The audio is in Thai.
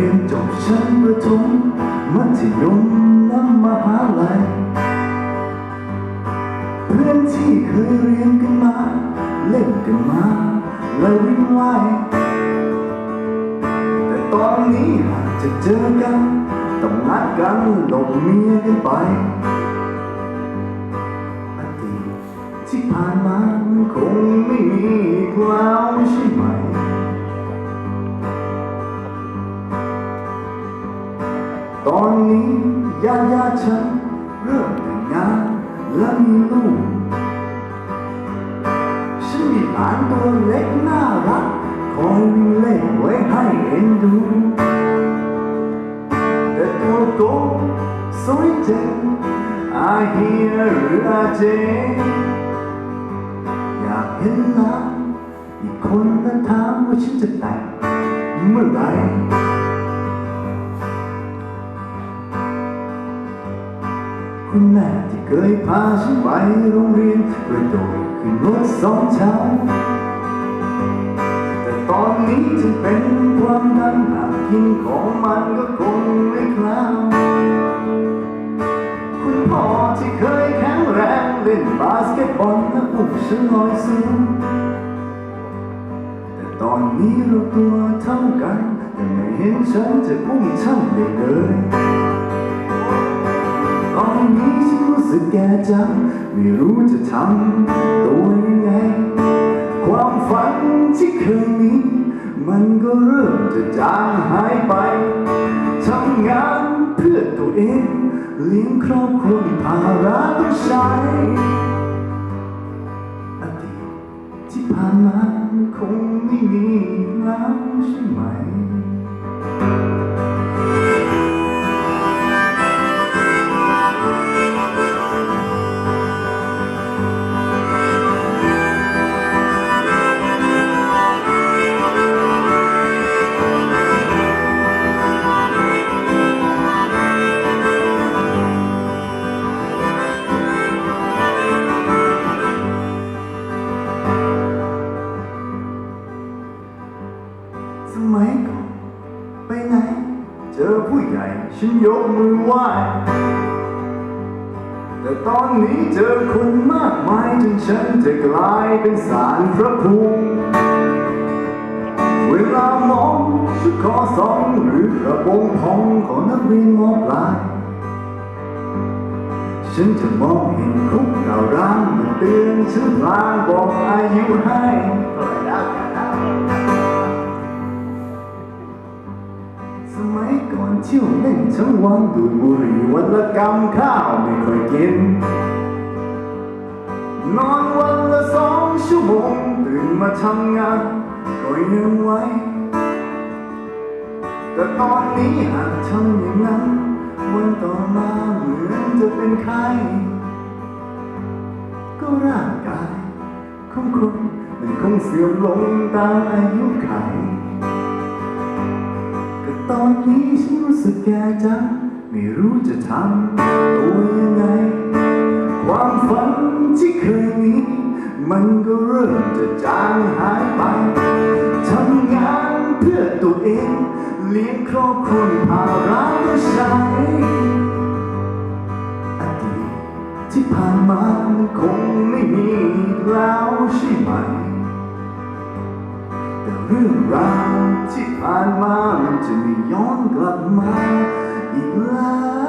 ียนจบชั้นประถมมัธยมและมหาลัย เพื่อนที่เคยเรียนกันมา เล่นกันมาและวิ่งไล่แต่ตอนนี้หากจะเจอกันต้องนัดกันลบเมียกันไปอดีตที่ผ่านมามันคงไม่มีอีกแล้วใช่ไหม นี้ญาติญาติฉันเริ่มแต่งงานและมีลูกฉันมีหลานตัวเล็กน่ารักคอยวิ่งเล่นไว้ให้เอ็นดู แต่ตัวโตสวยเจ๋งอาเฮียหรืออาเจอยากเห็นหลานอีกคนและถามว่าฉันจะแต่งเมื่อไหร่ คุณแม่ที่เคยพาฉันไปโรงเรียนกระโดดขึ้นรถสองชั้นแต่ตอนนี้ฉันเป็นความดันหากกินของมันก็คงไม่คลาวคุณพ่อที่เคยแข็งแรงเล่นบาสเกตบอลและอุ้มฉันลอยสูงแต่ตอนนี้เราตัวเท่ากัน แต่ไม่เห็นฉันจะพุ่งช่ำได้เลย สึกแก่จังไม่รู้จะทำตัวยังไง ความฝันที่เคยมีมันก็เริ่มจะจางหายไปทำงานเพื่อตัวเองเลี้ยงครอบครัวมีภาระต้องใช้ สมัยก่อนไปไหน เจอผู้ใหญ่ฉันยกมือไหว้แต่ตอนนี้เจอคนมากมายจนฉันจะกลายเป็นสารพระภูมิเวลามองชุดคอสองหรือกระโปรงทองของนักเรียนมอปลายฉันจะมองเห็นคุกเก่าร้างมันเตือนฉันพลางบอกอายุให้ มัยก่อนเที่ยวเล่นทั้งวันดูดบุหรี่วันละกำข้าวไม่ค่อยกิน นอนวันละสองชั่วโมงตื่นมาทำงานก็ยังไหวแต่ตอนนี้หากทำอย่างนั้น วันต่อมาเหมือนจะเป็นไข้ก็ร่างกายของคนมันคงเสื่อมลงตามอายุไข ตอนนี้ฉันรู้สึกแก่จังไม่รู้จะทำตัวยังไง ความฝันที่เคยมีมันก็เริ่มจะจางหายไปทำงานเพื่อตัวเอง เลี้ยงครอบครัวภาระต้องใช้ แต่เรื่องราวที่ผ่านมามันจะไม่ย้อนกลับมาอีกแล้ว